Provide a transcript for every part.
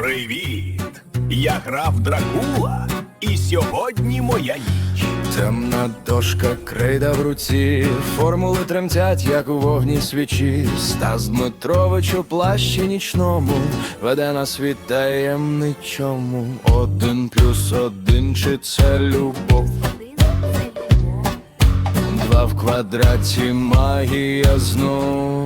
Привіт! Я граф Дракула, і сьогодні моя ніч. Темна дошка крейда в руці, формули тремтять, як у вогні свічі. Стас Дмитрович у плащі нічному веде на світ таємничому. Один плюс один, чи це любов? Два в квадраті магія знов.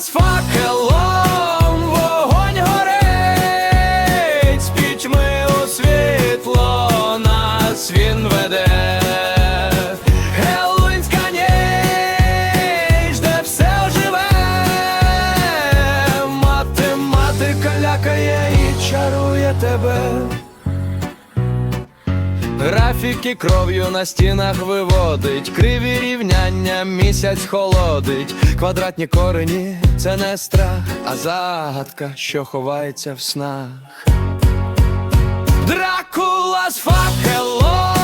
З факелом, вогонь горить, з пітьми у світло нас він веде. Гелуїнська ніч, все живе, математика лякає і чарує тебе. Графіки кров'ю на стінах виводить, криві рівняння місяць холодить, квадратні корені це не страх, а загадка, що ховається в снах. Дракула з факелом,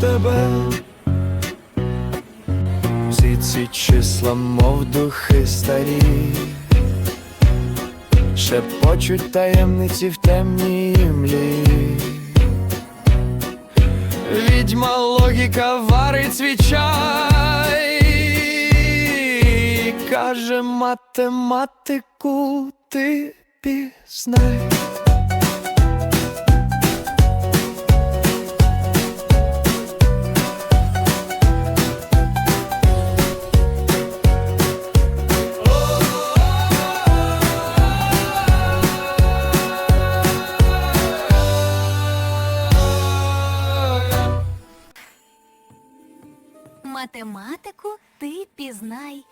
тебе. Всі ці числа, мов духи старі, шепочуть таємниці в темній імлі. Відьма логіка варить свій чай, каже математику ти пізнай. Математику ти пізнай.